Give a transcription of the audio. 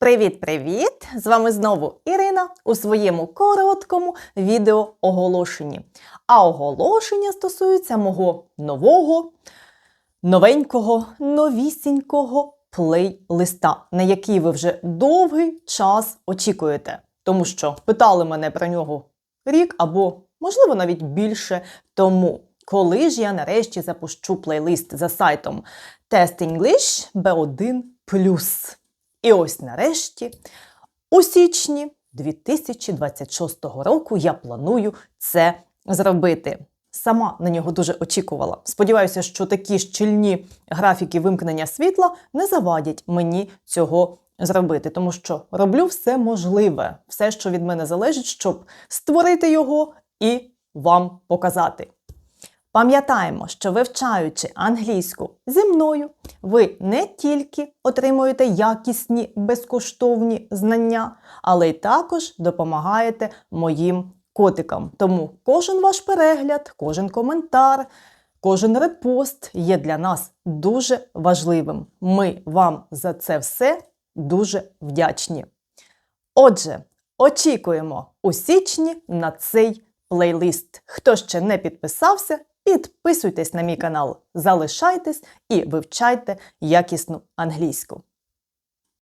Привіт-привіт! З вами знову Ірина у своєму короткому відеооголошенні. А оголошення стосується мого нового, новенького, новісінького плейлиста, на який ви вже довгий час очікуєте. Тому що питали мене про нього рік або, можливо, навіть більше тому. Коли ж я нарешті запущу плейлист за сайтом Test English B1 І ось нарешті, у січні 2026 року я планую це зробити. Сама на нього дуже очікувала. Сподіваюся, що такі щільні графіки вимкнення світла не завадять мені цього зробити, тому що роблю все можливе, все, що від мене залежить, щоб створити його і вам показати. Пам'ятаємо, що вивчаючи англійську зі мною, ви не тільки отримуєте якісні безкоштовні знання, але й також допомагаєте моїм котикам. Тому кожен ваш перегляд, кожен коментар, кожен репост є для нас дуже важливим. Ми вам за це все дуже вдячні. Отже, очікуємо у січні на цей плейлист. Хто ще не підписався, Підписуйтесь на мій канал, залишайтесь і вивчайте якісну англійську.